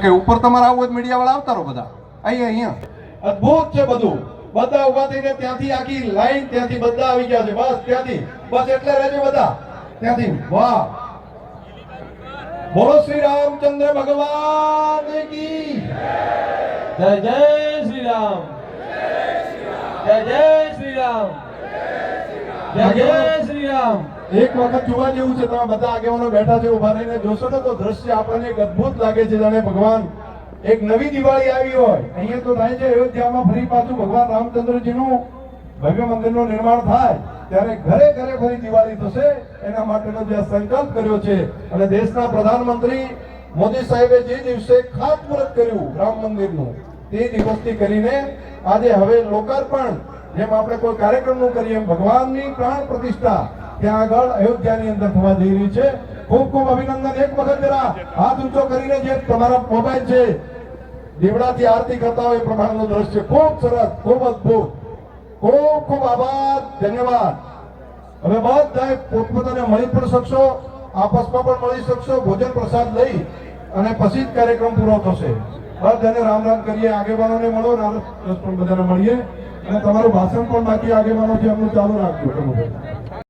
કે ઉપર તમારે આવું મીડિયા વાળા આવતા રહો બધા. અહીંયા અહીંયા. અદ્ભુત છે બધું. બધા ઊભા થઈને ત્યાંથી આખી લાઈન ત્યાંથી બધા આવી ગયા છે. બસ, ત્યાંથી. બસ એટલે રહેજો બધા. ત્યાંથી. વાહ. બોલો શ્રી રામચંદ્ર ભગવાન કી જય. જય શ્રી રામ. જય જય શ્રી રામ. એક વખત જોવા જેવું છે તમે બધા આગેવાનો બેઠા છે ઊભા રહીને જોશો ને તો દ્રશ્ય આપણને એક અદ્ભુત લાગે છે જાણે ભગવાન એક નવી દિવાળી આવી હોય. અહીંયા તો થાય છે અયોધ્યામાં ફરી પાછું ભગવાન રામચંદ્રજીનું ભવ્ય મંદિરનું નિર્માણ થાય ત્યારે ઘરે ઘરે ફરી દિવાળી થશે એના માટેનો જે સંકલ્પ કર્યો છે અને દેશના પ્રધાનમંત્રી મોદી સાહેબે જે દિવસે ખાતમુહૂર્ત કર્યું રામ મંદિરનું તે દિવસથી કરીને આજે હવે લોકાર્પણ જેમ આપણે કોઈ કાર્યક્રમનું કરીએ ભગવાનની પ્રાણ પ્રતિષ્ઠા ત્યાં આગળ અયોધ્યાની અંદર થવા જઈ રહી છે. ખૂબ ખૂબ અભિનંદન એક વખત જરા હાથ ઊંચો કરીને જે તમારા મોબાઈલ છે, દીવડાથી આરતી કરતા હોય એ પ્રમાણેનું દ્રશ્ય ખૂબ સરસ, ખૂબ અદભુત. ખૂબ ખૂબ આભાર, ધન્યવાદ. હવે બધા પોતપોતાને મળી પણ શકશો, આપસમાં પણ મળી શકશો, ભોજન પ્રસાદ લઈ અને પછી જ કાર્યક્રમ પૂરો થશે. બધાને રામ રામ કરીએ, આગેવાનોને મળો બધાને મળીએ અને તમારું ભાષણ પણ બાકી આગેવાનો છે, એમનું ચાલુ રાખજો બધા.